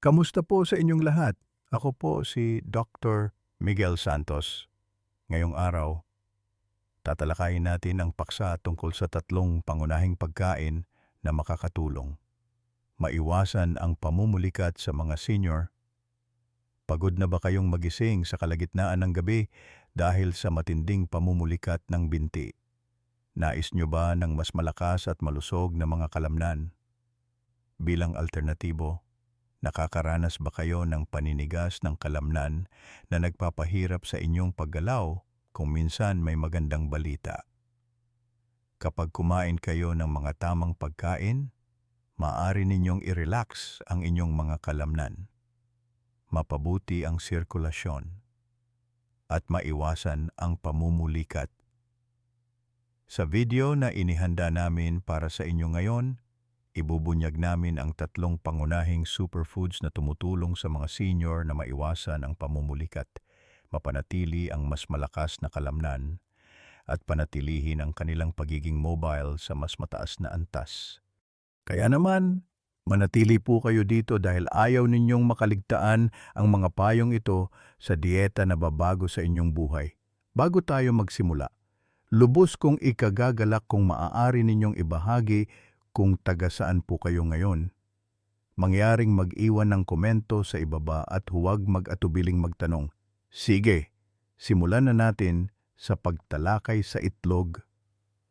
Kamusta po sa inyong lahat? Ako po si Dr. Miguel Santos. Ngayong araw, tatalakayin natin ang paksa tungkol sa tatlong pangunahing pagkain na makakatulong. Maiwasan ang pamumulikat sa mga senior. Pagod na ba kayong magising sa kalagitnaan ng gabi dahil sa matinding pamumulikat ng binti? Nais nyo ba ng mas malakas at malusog na mga kalamnan? Bilang alternatibo, nakakaranas ba kayo ng paninigas ng kalamnan na nagpapahirap sa inyong paggalaw kung minsan may magandang balita? Kapag kumain kayo ng mga tamang pagkain, maaari ninyong i-relax ang inyong mga kalamnan. Mapabuti ang sirkulasyon at maiwasan ang pamumulikat. Sa video na inihanda namin para sa inyo ngayon, ibubunyag namin ang tatlong pangunahing superfoods na tumutulong sa mga senior na maiwasan ang pamumulikat, mapanatili ang mas malakas na kalamnan, at panatilihin ang kanilang pagiging mobile sa mas mataas na antas. Kaya naman, manatili po kayo dito dahil ayaw ninyong makaligtaan ang mga payong ito sa dieta na babago sa inyong buhay. Bago tayo magsimula, lubos kong ikagagalak kung maaari ninyong ibahagi kung taga saan po kayo ngayon. Mangyaring mag-iwan ng komento sa ibaba at huwag mag-atubiling magtanong. Sige, simulan na natin sa pagtalakay sa itlog.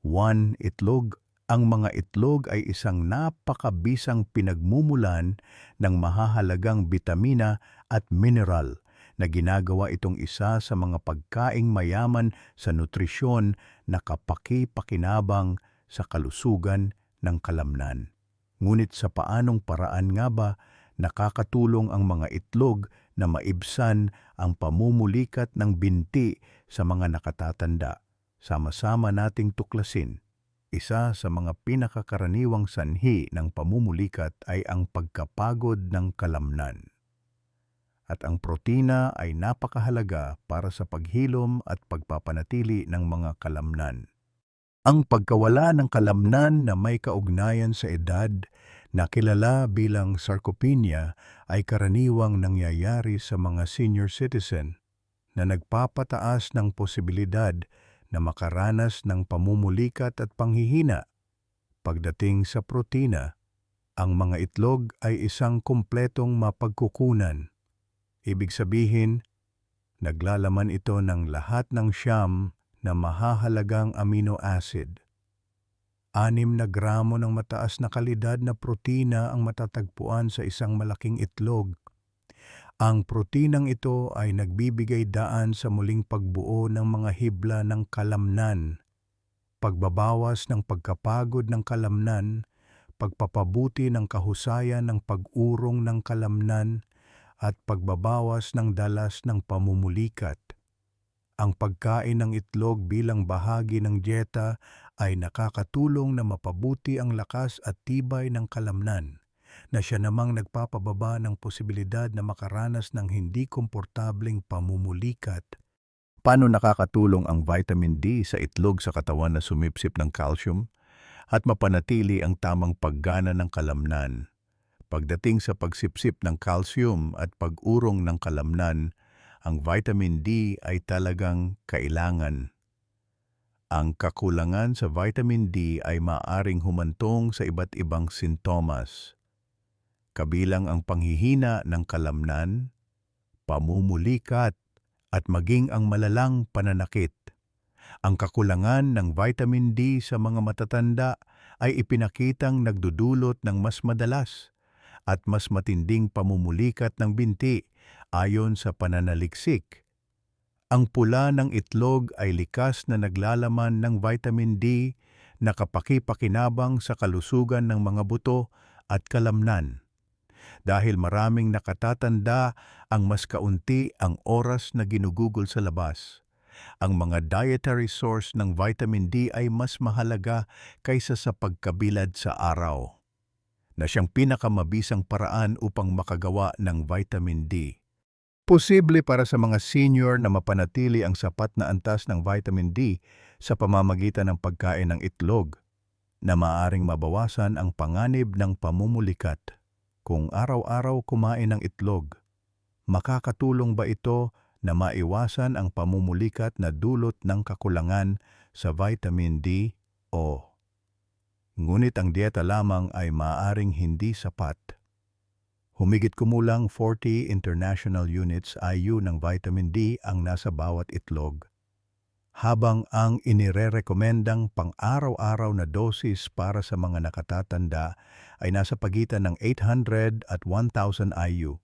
1. Itlog ang mga itlog ay isang napakabisang pinagmumulan ng mahahalagang bitamina at mineral na ginagawa itong isa sa mga pagkaing mayaman sa nutrisyon na kapaki-pakinabang sa kalusugan ng kalamnan. Ngunit sa paanong paraan nga ba nakakatulong ang mga itlog na maibsan ang pamumulikat ng binti sa mga nakatatanda? Sama-sama nating tuklasin. Isa sa mga pinakakaraniwang sanhi ng pamumulikat ay ang pagkapagod ng kalamnan. At ang protina ay napakahalaga para sa paghilom at pagpapanatili ng mga kalamnan. Ang pagkawala ng kalamnan na may kaugnayan sa edad na kilala bilang sarcopenia ay karaniwang nangyayari sa mga senior citizen na nagpapataas ng posibilidad na makaranas ng pamumulikat at panghihina. Pagdating sa protina, ang mga itlog ay isang kumpletong mapagkukunan. Ibig sabihin, naglalaman ito ng lahat ng siyam na mahahalagang amino acid. Anim na gramo ng mataas na kalidad na protina ang matatagpuan sa isang malaking itlog. Ang protinang ito ay nagbibigay daan sa muling pagbuo ng mga hibla ng kalamnan, pagbabawas ng pagkapagod ng kalamnan, pagpapabuti ng kahusayan ng pag-urong ng kalamnan, at pagbabawas ng dalas ng pamumulikat. Ang pagkain ng itlog bilang bahagi ng dieta ay nakakatulong na mapabuti ang lakas at tibay ng kalamnan na siya namang nagpapababa ng posibilidad na makaranas ng hindi komportableng pamumulikat. Paano nakakatulong ang vitamin D sa itlog sa katawan na sumipsip ng calcium at mapanatili ang tamang paggana ng kalamnan? Pagdating sa pagsipsip ng calcium at pag-urong ng kalamnan, ang vitamin D ay talagang kailangan. Ang kakulangan sa vitamin D ay maaring humantong sa iba't ibang sintomas kabilang ang panghihina ng kalamnan, pamumulikat, at maging ang malalang pananakit. Ang kakulangan ng vitamin D sa mga matatanda ay ipinakitang nagdudulot ng mas madalas at mas matinding pamumulikat ng binti ayon sa pananaliksik. Ang pula ng itlog ay likas na naglalaman ng vitamin D na kapakipakinabang sa kalusugan ng mga buto at kalamnan dahil maraming nakatatanda ang mas kaunti ang oras na ginugugol sa labas. Ang mga dietary source ng vitamin D ay mas mahalaga kaysa sa pagkabilad sa araw, na siyang pinakamabisang paraan upang makagawa ng vitamin D. Posible para sa mga senior na mapanatili ang sapat na antas ng vitamin D sa pamamagitan ng pagkain ng itlog, na maaring mabawasan ang panganib ng pamumulikat kung araw-araw kumain ng itlog. Makakatulong ba ito na maiwasan ang pamumulikat na dulot ng kakulangan sa vitamin D o Ngunit ang dieta lamang ay maaaring hindi sapat. Humigit kumulang 40 international units IU ng vitamin D ang nasa bawat itlog. Habang ang inirerekomendang pang-araw-araw na dosis para sa mga nakatatanda ay nasa pagitan ng 800 at 1,000 IU.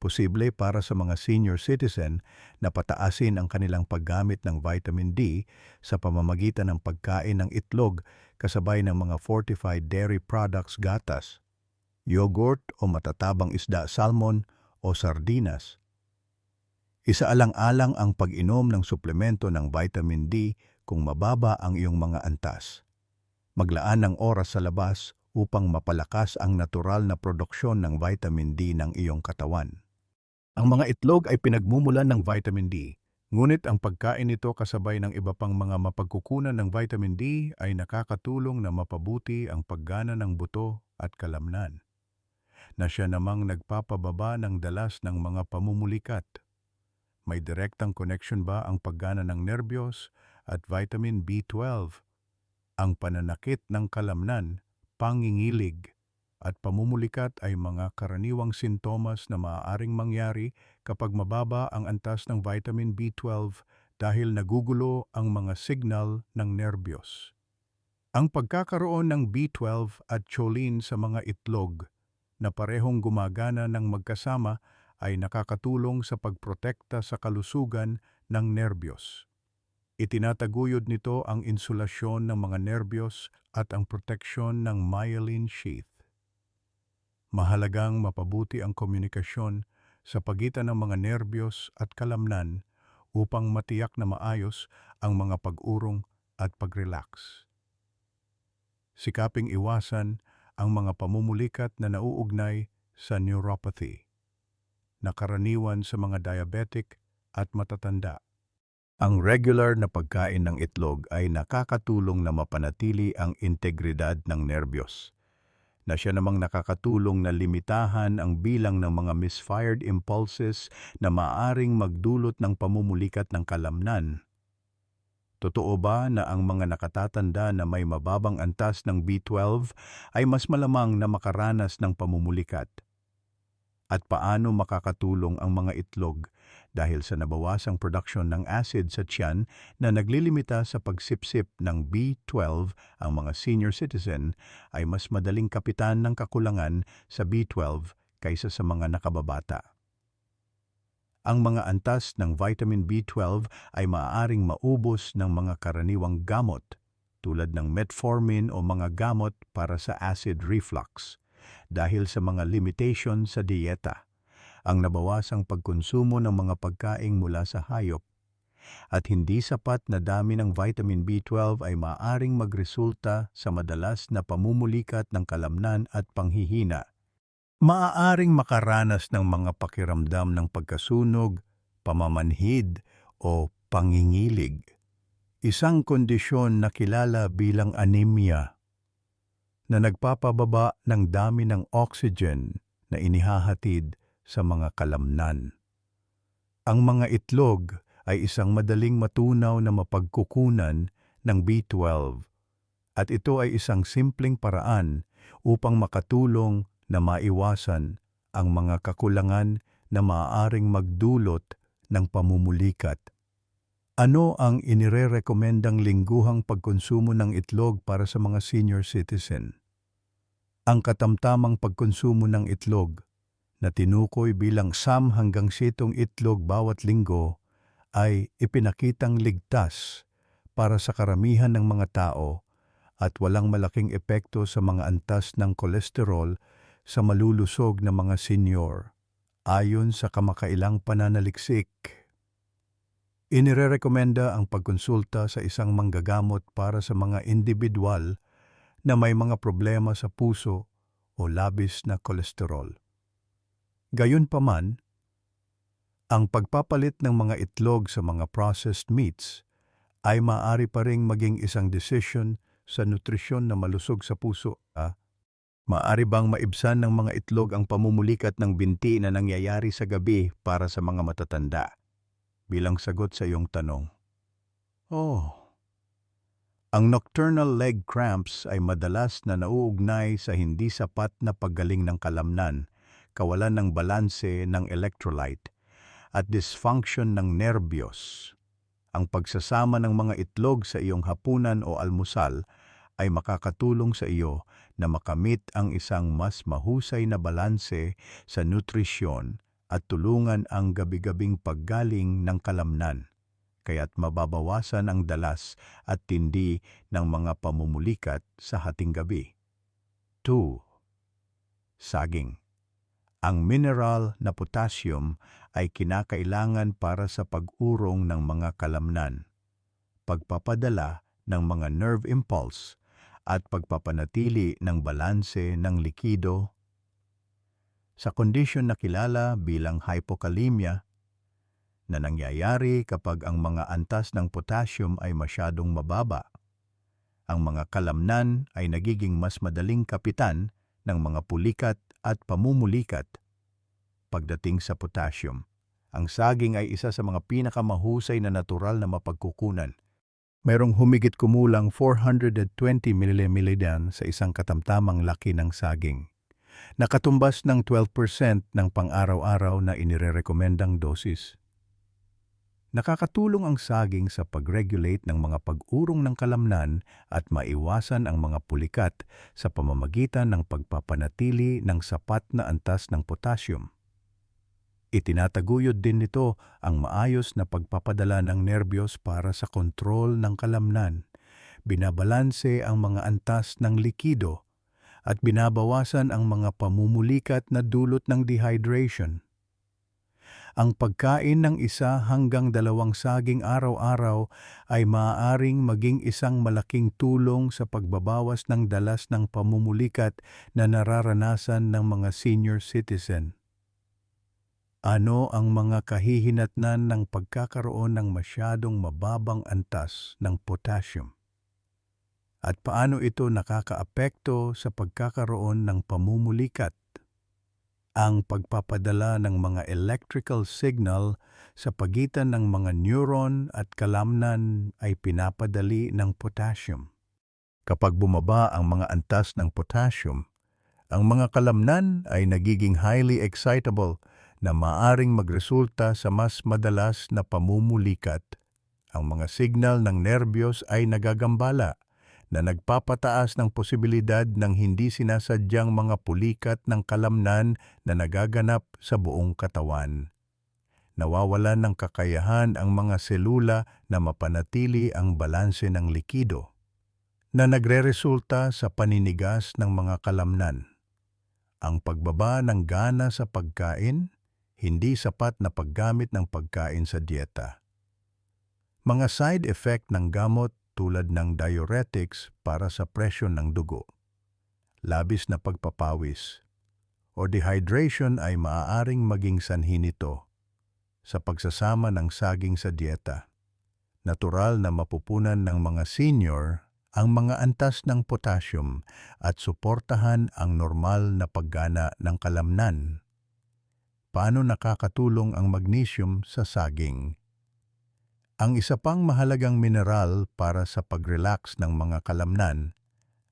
Posible para sa mga senior citizen na pataasin ang kanilang paggamit ng vitamin D sa pamamagitan ng pagkain ng itlog kasabay ng mga fortified dairy products gatas, yogurt o matatabang isda salmon o sardinas. Isaalang-alang ang pag-inom ng suplemento ng vitamin D kung mababa ang iyong mga antas. Maglaan ng oras sa labas upang mapalakas ang natural na produksyon ng vitamin D ng iyong katawan. Ang mga itlog ay pinagmumulan ng vitamin D, ngunit ang pagkain nito kasabay ng iba pang mga mapagkukunan ng vitamin D ay nakakatulong na mapabuti ang paggana ng buto at kalamnan, na siya namang nagpapababa ng dalas ng mga pamumulikat. May direktang connection ba ang paggana ng nerbiyos at vitamin B12? Ang pananakit ng kalamnan, pangingilig, at pamumulikat ay mga karaniwang sintomas na maaaring mangyari kapag mababa ang antas ng vitamin B12 dahil nagugulo ang mga signal ng nerbiyos. Ang pagkakaroon ng B12 at choline sa mga itlog na parehong gumagana ng magkasama ay nakakatulong sa pagprotekta sa kalusugan ng nerbiyos. Itinataguyod nito ang insulasyon ng mga nerbiyos at ang proteksyon ng myelin sheath. Mahalagang mapabuti ang komunikasyon sa pagitan ng mga nerbiyos at kalamnan upang matiyak na maayos ang mga pag-urong at pag-relax. Sikaping iwasan ang mga pamumulikat na nauugnay sa neuropathy na karaniwan sa mga diabetic at matatanda. Ang regular na pagkain ng itlog ay nakakatulong na mapanatili ang integridad ng nerbiyos, na siya namang nakakatulong na limitahan ang bilang ng mga misfired impulses na maaring magdulot ng pamumulikat ng kalamnan. Totoo ba na ang mga nakatatanda na may mababang antas ng B12 ay mas malamang na makaranas ng pamumulikat? at paano makakatulong ang mga itlog dahil sa nabawasang production ng acid sa tiyan na naglilimita sa pagsipsip ng B12 ang mga senior citizen ay mas madaling kapitan ng kakulangan sa B12 kaysa sa mga nakababata. Ang mga antas ng vitamin B12 ay maaaring maubos ng mga karaniwang gamot tulad ng metformin o mga gamot para sa acid reflux dahil sa mga limitation sa dieta, ang nabawasang pagkonsumo ng mga pagkaing mula sa hayop, at hindi sapat na dami ng vitamin B12 ay maaring magresulta sa madalas na pamumulikat ng kalamnan at panghihina. Maaaring makaranas ng mga pakiramdam ng pagkasunog, pamamanhid o pangingilig. Isang kondisyon na kilala bilang anemia na nagpapababa ng dami ng oxygen na inihahatid sa mga kalamnan. Ang mga itlog ay isang madaling matunaw na mapagkukunan ng B12 at ito ay isang simpleng paraan upang makatulong na maiwasan ang mga kakulangan na maaaring magdulot ng pamumulikat. Ano ang inirerekomendang lingguhang pagkonsumo ng itlog para sa mga senior citizen? ang katamtamang pagkonsumo ng itlog na tinukoy bilang sam hanggang sitong itlog bawat linggo ay ipinakitang ligtas para sa karamihan ng mga tao at walang malaking epekto sa mga antas ng kolesterol sa malulusog na mga senior, ayon sa kamakailang pananaliksik. Inirerekomenda ang pagkonsulta sa isang manggagamot para sa mga individual na may mga problema sa puso o labis na kolesterol. Gayunpaman, ang pagpapalit ng mga itlog sa mga processed meats ay maaari pa ring maging isang desisyon sa nutrisyon na malusog sa puso. Ah? Maari bang maibsan ng mga itlog ang pamumulikat ng binti na nangyayari sa gabi para sa mga matatanda? Bilang sagot sa iyong tanong. Oh. Ang nocturnal leg cramps ay madalas na nauugnay sa hindi sapat na paggaling ng kalamnan, kawalan ng balanse ng electrolyte, at dysfunction ng nerbiyos. Ang pagsasama ng mga itlog sa iyong hapunan o almusal ay makakatulong sa iyo na makamit ang isang mas mahusay na balanse sa nutrisyon at tulungan ang gabi-gabing paggaling ng kalamnan, kaya't mababawasan ang dalas at tindi ng mga pamumulikat sa hating gabi. 2. Saging Ang mineral na potassium ay kinakailangan para sa pag-urong ng mga kalamnan, pagpapadala ng mga nerve impulse at pagpapanatili ng balanse ng likido sa kondisyon na kilala bilang hypokalemia na nangyayari kapag ang mga antas ng potassium ay masyadong mababa. Ang mga kalamnan ay nagiging mas madaling kapitan ng mga pulikat at pamumulikat. Pagdating sa potassium, ang saging ay isa sa mga pinakamahusay na natural na mapagkukunan Mayroong humigit kumulang 420 mml sa isang katamtamang laki ng saging. Nakatumbas ng 12% ng pang-araw-araw na inirerekomendang dosis. Nakakatulong ang saging sa pag-regulate ng mga pag-urong ng kalamnan at maiwasan ang mga pulikat sa pamamagitan ng pagpapanatili ng sapat na antas ng potassium. Itinataguyod din nito ang maayos na pagpapadala ng nerbiyos para sa kontrol ng kalamnan, binabalanse ang mga antas ng likido, at binabawasan ang mga pamumulikat na dulot ng dehydration. Ang pagkain ng isa hanggang dalawang saging araw-araw ay maaaring maging isang malaking tulong sa pagbabawas ng dalas ng pamumulikat na nararanasan ng mga senior citizen. Ano ang mga kahihinatnan ng pagkakaroon ng masyadong mababang antas ng potassium? At paano ito nakakaapekto sa pagkakaroon ng pamumulikat? Ang pagpapadala ng mga electrical signal sa pagitan ng mga neuron at kalamnan ay pinapadali ng potassium. Kapag bumaba ang mga antas ng potassium, ang mga kalamnan ay nagiging highly excitable na maaring magresulta sa mas madalas na pamumulikat. Ang mga signal ng nerbiyos ay nagagambala na nagpapataas ng posibilidad ng hindi sinasadyang mga pulikat ng kalamnan na nagaganap sa buong katawan. Nawawalan ng kakayahan ang mga selula na mapanatili ang balanse ng likido, na nagreresulta sa paninigas ng mga kalamnan. Ang pagbaba ng gana sa pagkain, hindi sapat na paggamit ng pagkain sa dieta. Mga side effect ng gamot tulad ng diuretics para sa presyon ng dugo, labis na pagpapawis, o dehydration ay maaaring maging sanhi nito sa pagsasama ng saging sa dieta. Natural na mapupunan ng mga senior ang mga antas ng potassium at suportahan ang normal na paggana ng kalamnan paano nakakatulong ang magnesium sa saging. Ang isa pang mahalagang mineral para sa pag-relax ng mga kalamnan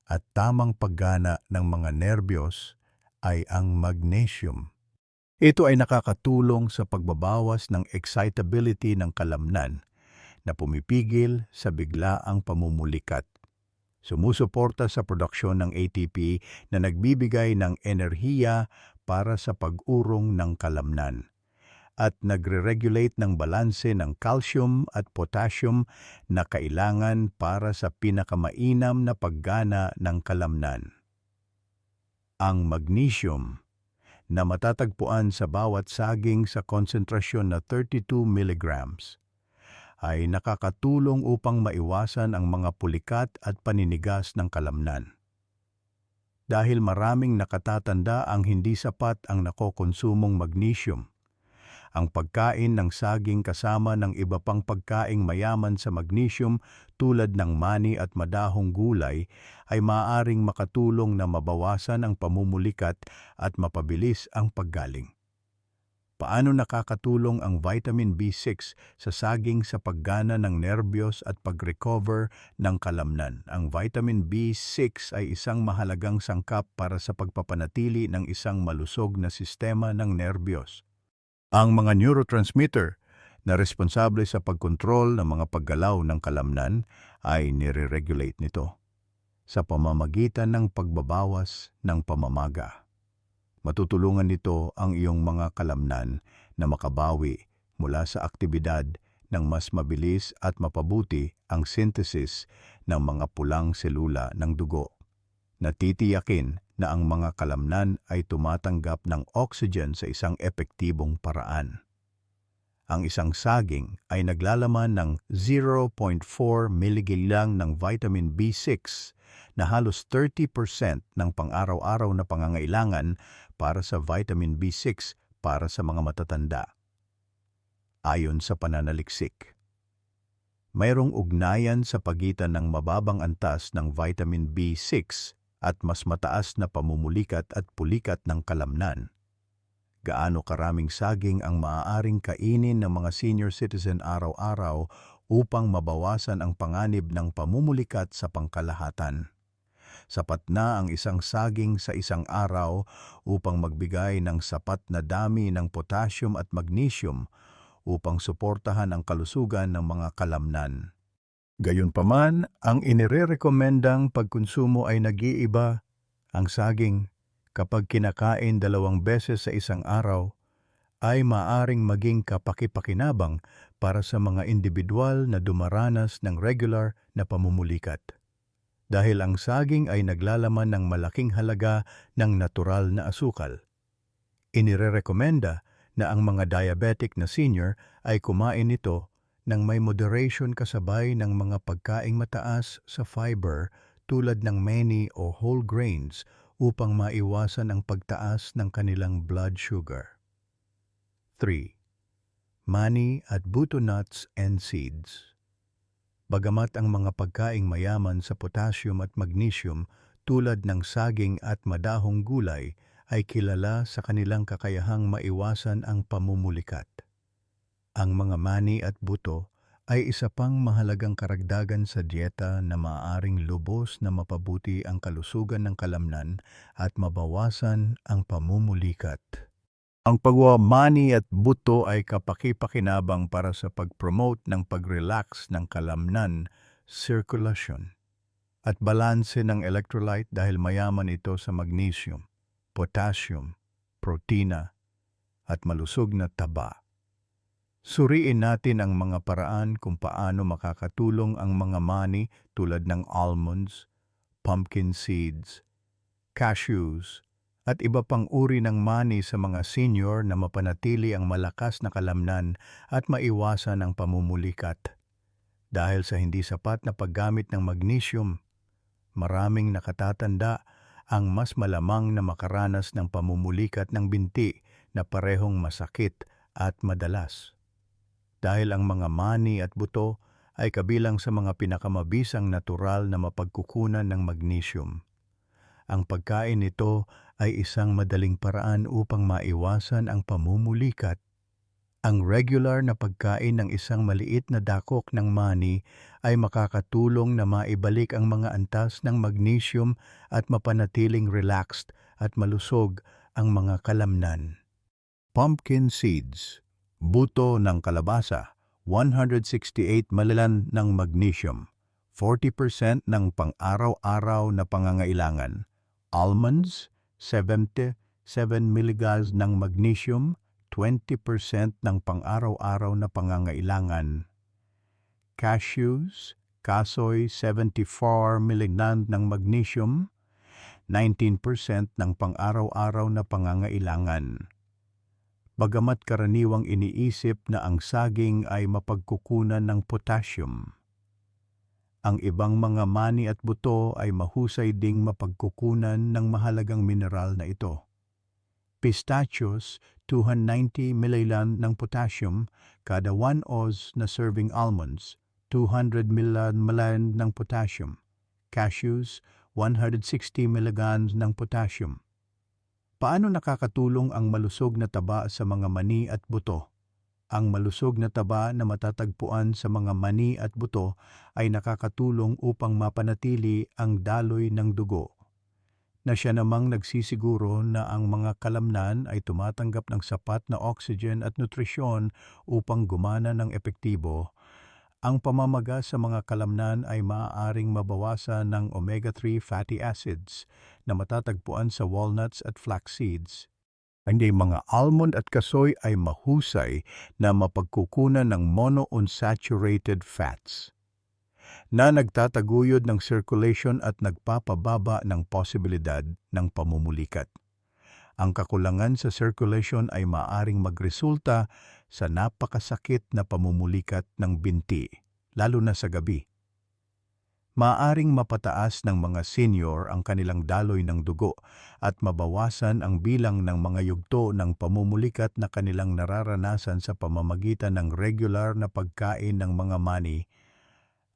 at tamang paggana ng mga nerbiyos ay ang magnesium. Ito ay nakakatulong sa pagbabawas ng excitability ng kalamnan na pumipigil sa biglaang pamumulikat. Sumusuporta sa produksyon ng ATP na nagbibigay ng enerhiya para sa pag-urong ng kalamnan at nagre-regulate ng balanse ng calcium at potassium na kailangan para sa pinakamainam na paggana ng kalamnan. Ang magnesium na matatagpuan sa bawat saging sa konsentrasyon na 32 mg ay nakakatulong upang maiwasan ang mga pulikat at paninigas ng kalamnan dahil maraming nakatatanda ang hindi sapat ang nakokonsumong magnesium. Ang pagkain ng saging kasama ng iba pang pagkaing mayaman sa magnesium tulad ng mani at madahong gulay ay maaaring makatulong na mabawasan ang pamumulikat at mapabilis ang paggaling. Paano nakakatulong ang vitamin B6 sa saging sa paggana ng nerbiyos at pag-recover ng kalamnan? Ang vitamin B6 ay isang mahalagang sangkap para sa pagpapanatili ng isang malusog na sistema ng nerbiyos. Ang mga neurotransmitter na responsable sa pagkontrol ng mga paggalaw ng kalamnan ay nire-regulate nito sa pamamagitan ng pagbabawas ng pamamaga. Matutulungan nito ang iyong mga kalamnan na makabawi mula sa aktibidad ng mas mabilis at mapabuti ang synthesis ng mga pulang selula ng dugo. Natitiyakin na ang mga kalamnan ay tumatanggap ng oxygen sa isang epektibong paraan. Ang isang saging ay naglalaman ng 0.4 mg ng vitamin B6 na halos 30% ng pang-araw-araw na pangangailangan para sa vitamin B6 para sa mga matatanda. Ayon sa pananaliksik, mayroong ugnayan sa pagitan ng mababang antas ng vitamin B6 at mas mataas na pamumulikat at pulikat ng kalamnan. Gaano karaming saging ang maaaring kainin ng mga senior citizen araw-araw upang mabawasan ang panganib ng pamumulikat sa pangkalahatan. Sapat na ang isang saging sa isang araw upang magbigay ng sapat na dami ng potassium at magnesium upang suportahan ang kalusugan ng mga kalamnan. Gayunpaman, ang inirerekomendang pagkonsumo ay nag-iiba. Ang saging, kapag kinakain dalawang beses sa isang araw, ay maaring maging kapakipakinabang para sa mga individual na dumaranas ng regular na pamumulikat. Dahil ang saging ay naglalaman ng malaking halaga ng natural na asukal. Inirerekomenda na ang mga diabetic na senior ay kumain nito ng may moderation kasabay ng mga pagkaing mataas sa fiber tulad ng many o whole grains upang maiwasan ang pagtaas ng kanilang blood sugar. 3. Mani at buto nuts and seeds. Bagamat ang mga pagkaing mayaman sa potassium at magnesium tulad ng saging at madahong gulay ay kilala sa kanilang kakayahang maiwasan ang pamumulikat. Ang mga mani at buto ay isa pang mahalagang karagdagan sa dieta na maaaring lubos na mapabuti ang kalusugan ng kalamnan at mabawasan ang pamumulikat. Ang pagwamani at buto ay kapakipakinabang para sa pag-promote ng pag-relax ng kalamnan, circulation, at balanse ng electrolyte dahil mayaman ito sa magnesium, potassium, protina, at malusog na taba. Suriin natin ang mga paraan kung paano makakatulong ang mga mani tulad ng almonds, pumpkin seeds, cashews, at iba pang uri ng mani sa mga senior na mapanatili ang malakas na kalamnan at maiwasan ang pamumulikat. Dahil sa hindi sapat na paggamit ng magnesium, maraming nakatatanda ang mas malamang na makaranas ng pamumulikat ng binti na parehong masakit at madalas. Dahil ang mga mani at buto ay kabilang sa mga pinakamabisang natural na mapagkukunan ng magnesium. Ang pagkain nito ay isang madaling paraan upang maiwasan ang pamumulikat. Ang regular na pagkain ng isang maliit na dakok ng mani ay makakatulong na maibalik ang mga antas ng magnesium at mapanatiling relaxed at malusog ang mga kalamnan. Pumpkin seeds, buto ng kalabasa, 168 ml ng magnesium, 40% ng pang-araw-araw na pangangailangan almonds, 77 mg ng magnesium, 20% ng pang-araw-araw na pangangailangan. Cashews, kasoy 74 mg ng magnesium, 19% ng pang-araw-araw na pangangailangan. Bagamat karaniwang iniisip na ang saging ay mapagkukunan ng potassium, ang ibang mga mani at buto ay mahusay ding mapagkukunan ng mahalagang mineral na ito. pistachios 290 ml ng potassium kada 1 oz na serving almonds 200 ml ng potassium. Cashews 160 mg ng potassium Paano nakakatulong ang malusog na taba sa mga mani at buto? Ang malusog na taba na matatagpuan sa mga mani at buto ay nakakatulong upang mapanatili ang daloy ng dugo. Na siya namang nagsisiguro na ang mga kalamnan ay tumatanggap ng sapat na oxygen at nutrisyon upang gumana ng epektibo. Ang pamamaga sa mga kalamnan ay maaaring mabawasan ng omega-3 fatty acids na matatagpuan sa walnuts at flax seeds. Hindi mga almond at kasoy ay mahusay na mapagkukunan ng monounsaturated fats na nagtataguyod ng circulation at nagpapababa ng posibilidad ng pamumulikat. Ang kakulangan sa circulation ay maaring magresulta sa napakasakit na pamumulikat ng binti, lalo na sa gabi. Maaring mapataas ng mga senior ang kanilang daloy ng dugo at mabawasan ang bilang ng mga yugto ng pamumulikat na kanilang nararanasan sa pamamagitan ng regular na pagkain ng mga mani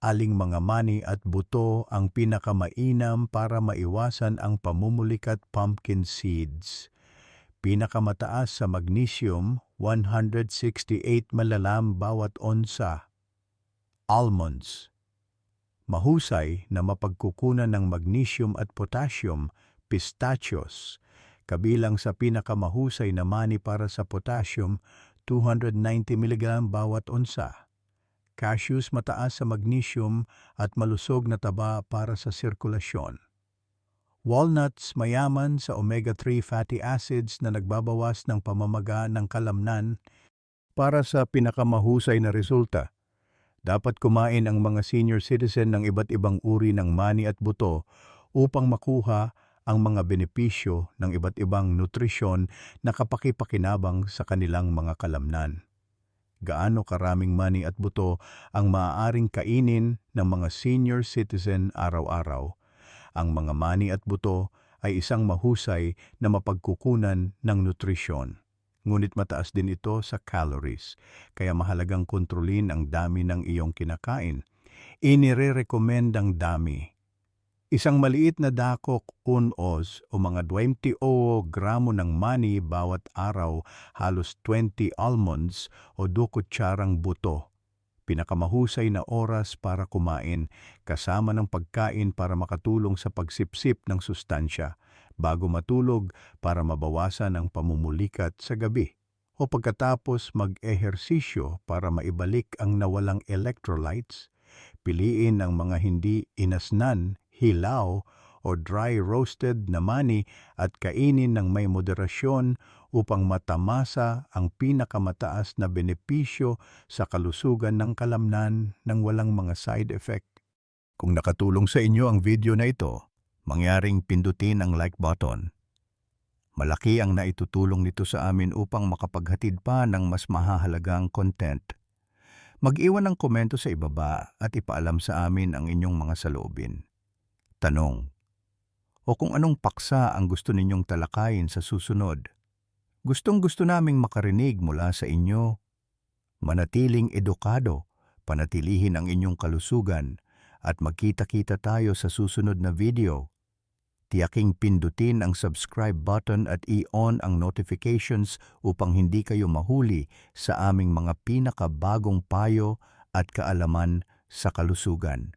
aling mga mani at buto ang pinakamainam para maiwasan ang pamumulikat pumpkin seeds. Pinakamataas sa magnesium, 168 malalam bawat onsa. Almonds. Mahusay na mapagkukunan ng magnesium at potassium, pistachios. Kabilang sa pinakamahusay na mani para sa potassium, 290 mg bawat onsa. Cashews mataas sa magnesium at malusog na taba para sa sirkulasyon. Walnuts mayaman sa omega-3 fatty acids na nagbabawas ng pamamaga ng kalamnan para sa pinakamahusay na resulta. Dapat kumain ang mga senior citizen ng iba't ibang uri ng mani at buto upang makuha ang mga benepisyo ng iba't ibang nutrisyon na kapakipakinabang sa kanilang mga kalamnan gaano karaming mani at buto ang maaaring kainin ng mga senior citizen araw-araw. Ang mga mani at buto ay isang mahusay na mapagkukunan ng nutrisyon. Ngunit mataas din ito sa calories, kaya mahalagang kontrolin ang dami ng iyong kinakain. Inire-recommend ang dami Isang maliit na dakok unos o mga 20 gramo ng mani bawat araw, halos 20 almonds o 2 kutsarang buto. Pinakamahusay na oras para kumain, kasama ng pagkain para makatulong sa pagsipsip ng sustansya, bago matulog para mabawasan ang pamumulikat sa gabi o pagkatapos mag-ehersisyo para maibalik ang nawalang electrolytes, piliin ang mga hindi inasnan hilaw o dry roasted na mani at kainin ng may moderasyon upang matamasa ang pinakamataas na benepisyo sa kalusugan ng kalamnan ng walang mga side effect. Kung nakatulong sa inyo ang video na ito, mangyaring pindutin ang like button. Malaki ang naitutulong nito sa amin upang makapaghatid pa ng mas mahahalagang content. Mag-iwan ng komento sa ibaba at ipaalam sa amin ang inyong mga saloobin tanong, o kung anong paksa ang gusto ninyong talakayin sa susunod. Gustong gusto naming makarinig mula sa inyo. Manatiling edukado, panatilihin ang inyong kalusugan, at magkita-kita tayo sa susunod na video. Tiyaking pindutin ang subscribe button at i-on ang notifications upang hindi kayo mahuli sa aming mga pinakabagong payo at kaalaman sa kalusugan.